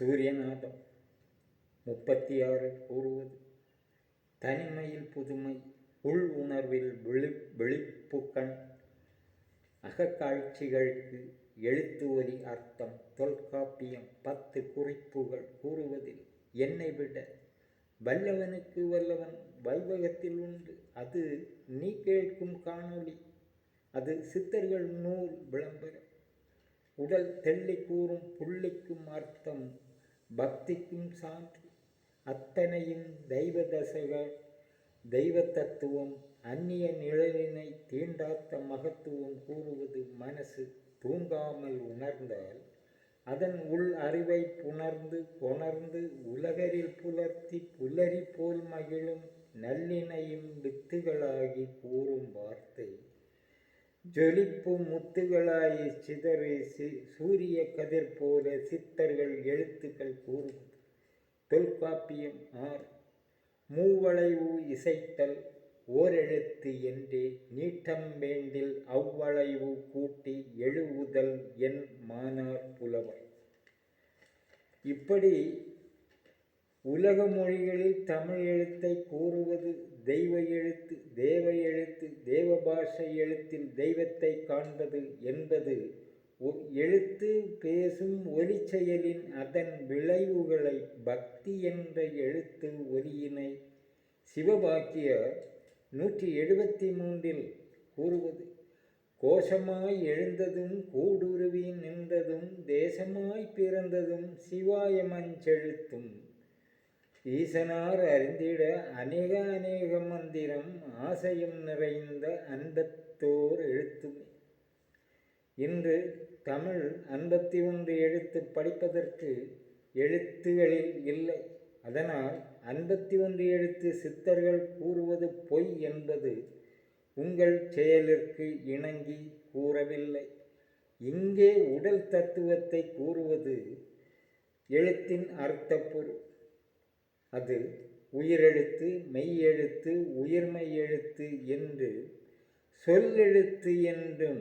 சூரியநாதம் முப்பத்தி ஆறு கூறுவது. தனிமையில் புதுமை உள் உணர்வில் விழி விழிப்புக்கண் அகக்காட்சிகளுக்கு எழுத்து ஒலி அர்த்தம் தொல்காப்பியம் பத்து குறிப்புகள் கூறுவதில் என்னை விட வல்லவனுக்கு வல்லவன் வைவகத்தில் உண்டு. அது நீ கேட்கும் காணொளி. அது சித்தர்கள் நூல் விளம்பரம். உடல் தெள்ளி கூறும் புள்ளிக்கும் அர்த்தம் பக்திக்கும் சான்று அத்தனையும் தெய்வ தசக தெய்வ தத்துவம் அந்நிய நிழலினை தீண்டாத்த மகத்துவம் கூறுவது மனசு தூங்காமல் உணர்ந்தால் அதன் உள் அறிவை புணர்ந்து கொணர்ந்து உலகரில் புலர்த்தி புலரி போல் மகிழும் நல்லினையும் வித்துகளாகி கூறும் வார்த்தை ஜொலிப்பு முத்துகளாய் சிதறி சி சூரிய கதிர் போல சித்தர்கள் எழுத்துக்கள் கூறும். தொல்காப்பியம் ஆர். மூவளைவு இசைத்தல் ஓரெழுத்து என்றே நீட்டம் வேண்டில் அவ்வளைவு கூட்டி எழுவுதல் என் மானார் புலவர். இப்படி உலக மொழிகளில் தமிழ் எழுத்தை கூறுவது தெய்வ எழுத்து தேவ பாஷை எழுத்தில் தெய்வத்தை காண்பது என்பது ஒ- எழுத்து பேசும் ஒலி செயலின் அதன் விளைவுகளை பக்தி என்ற எழுத்து ஒலியினை சிவபாக்கிய நூற்றி எழுபத்தி மூன்றில் கூறுவது. கோஷமாய் எழுந்ததும் கூடுருவி நின்றதும் தேசமாய் பிறந்ததும் சிவாயமஞ்செழுத்தும் ஈசனார் அறிந்திட அநேக அநேக மந்திரம் ஆசையும் நிறைந்த அன்பத்தோர் எழுத்துமே. இன்று தமிழ் ஐம்பத்தி ஒன்று எழுத்து படிப்பதற்கு எழுத்துகளில் இல்லை. அதனால் ஐம்பத்தி ஒன்று எழுத்து சித்தர்கள் கூறுவது பொய் என்பது உங்கள் செயலிற்கு இணங்கி கூறவில்லை. இங்கே உடல் தத்துவத்தை கூறுவது எழுத்தின் அர்த்தப்பொருள். அது உயிரெழுத்து மெய்யெழுத்து உயிர்மை எழுத்து என்று சொல்லெழுத்து என்றும்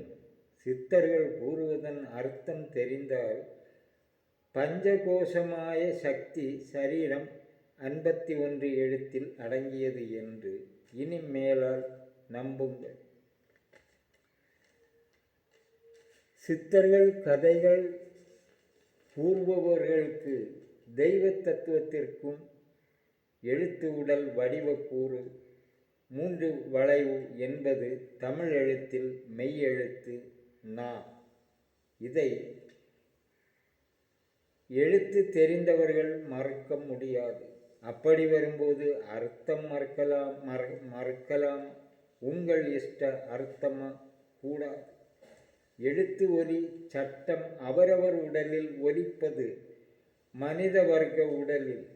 சித்தர்கள் கூறுவதன் அர்த்தம் தெரிந்தால் பஞ்சகோஷமாய சக்தி சரீரம் ஐம்பத்தி ஒன்று எழுத்தில் அடங்கியது என்று இனி மேலால் நம்புங்கள். சித்தர்கள் கதைகள் கூறுபவர்களுக்கு தெய்வ தத்துவத்திற்கும் எழுத்து உடல் வடிவக்கூறு மூன்று வளைவு என்பது தமிழ் எழுத்தில் மெய் எழுத்து நா. இதை எழுத்து தெரிந்தவர்கள் மறக்க முடியாது. அப்படி வரும்போது அர்த்தம் மறக்கலாம் மற மறக்கலாம். உங்கள் இஷ்ட அர்த்தமாக கூடாது. எழுத்து ஒலி சட்டம் அவரவர் உடலில் ஒலிப்பது மனித வர்க்க உடலில்.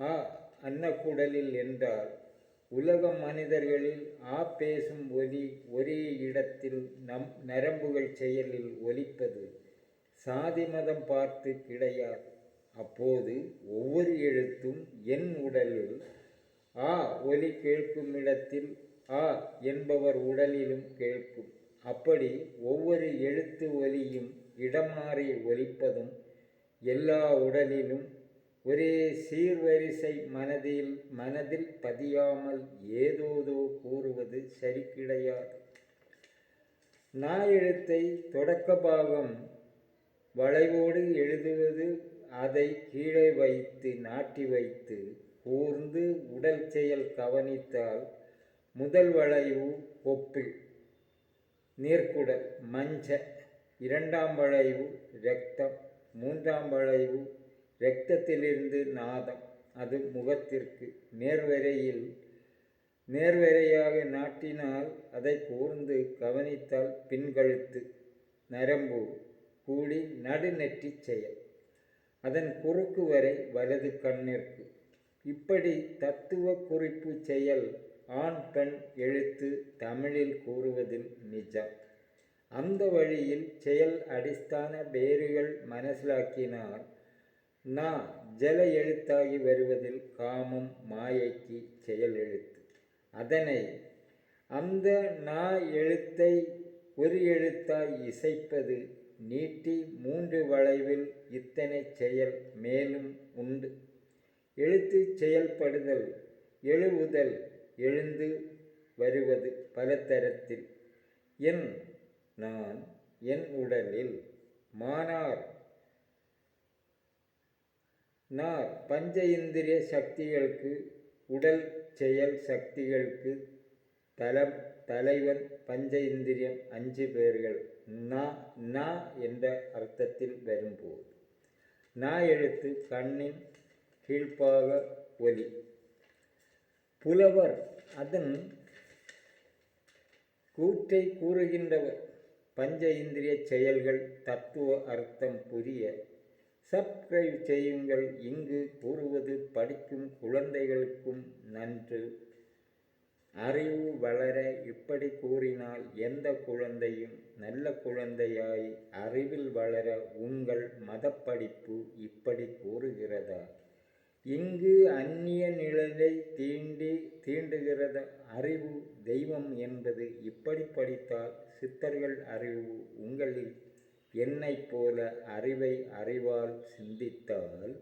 ஆ அன்னக்குடலில் என்றால் உலக மனிதர்களில் ஆ பேசும் ஒலி ஒரே இடத்தில் நம் நரம்புகள் செயலில் ஒலிப்பது சாதி மதம் பார்த்து கிடையாது. அப்போது ஒவ்வொரு எழுத்தும் என் உடலில் ஆ ஒலி கேட்கும் இடத்தில் ஆ என்பவர் உடலிலும் கேட்கும். அப்படி ஒவ்வொரு எழுத்து ஒலியும் இடமாறி ஒலிப்பதும் எல்லா உடலிலும் ஒரே சீர்வரிசை மனதில் மனதில் பதியாமல் ஏதோதோ கூறுவது சரி கிடையாது நாயெழுத்தை எழுத்தை தொடக்க பாகம் வளைவோடு எழுதுவது அதை கீழே வைத்து நாட்டி வைத்து கூர்ந்து உடல் செயல் கவனித்தால் முதல் வளைவு கொப்பிள் நீர்க்குடல் மஞ்ச இரண்டாம் வளைவு இரத்தம் மூன்றாம் வளைவு இரத்தத்திலிருந்து நாதம் அது முகத்திற்கு நேர்வரையில் நேர்வரையாக நாட்டினால் அதை கூர்ந்து கவனித்தால் பின்கழுத்து நரம்பு கூடி நடுநெற்றி செயல். அதன் குறுக்கு வரை வலது கண்ணிற்கு. இப்படி தத்துவ குறிப்பு செயல் ஆண் பெண் எழுத்து தமிழில் கூறுவதில் நிஜம். அந்த வழியில் செயல் அடிஸ்தான வேறுகள் மனசிலாக்கினால் நா ஜல எழுத்தாகி வருவதில் காமம் மாயைக்கு செயல் எழுத்து. அதனை அந்த நா எழுத்தை ஒரு எழுத்தாய் இசைப்பது நீட்டி மூன்று வளைவில் இத்தனை செயல் மேலும் உண்டு. எழுத்து செயல்படுதல் எழுவுதல் எழுந்து வருவது பலதரத்தில் என் நான் என் உடலில் மானார் நார் பஞ்ச இந்திரிய சக்திகளுக்கு உடல் செயல் சக்திகளுக்கு தலம் தலைவன் பஞ்ச இந்திரியம் அஞ்சு பேர்கள். நா நா என்ற அர்த்தத்தில் வரும்போது நா எழுத்து கண்ணின் கீழ்ப்பாக ஒலி. புலவர் அதன் கூற்றை கூறுகின்றவர். பஞ்ச இந்திரிய செயல்கள் தத்துவ அர்த்தம் புரிய சப்ஸ்கிரைப் செய்யுங்கள். இங்கு கூறுவது படிக்கும் குழந்தைகளுக்கும் நன்று. அறிவு வளர இப்படி கூறினால் எந்த குழந்தையும் நல்ல குழந்தையாய் அறிவில் வளர உங்கள் மதப்படிப்பு இப்படி கூறுகிறதா? இங்கு அந்நிய நிழலை தீண்டி தீண்டுகிறத அறிவு. தெய்வம் என்பது இப்படி படித்தால் சித்தர்கள் அறிவு உங்களில் என்னைப் போல அறிவை அறிவால் சிந்தித்தால்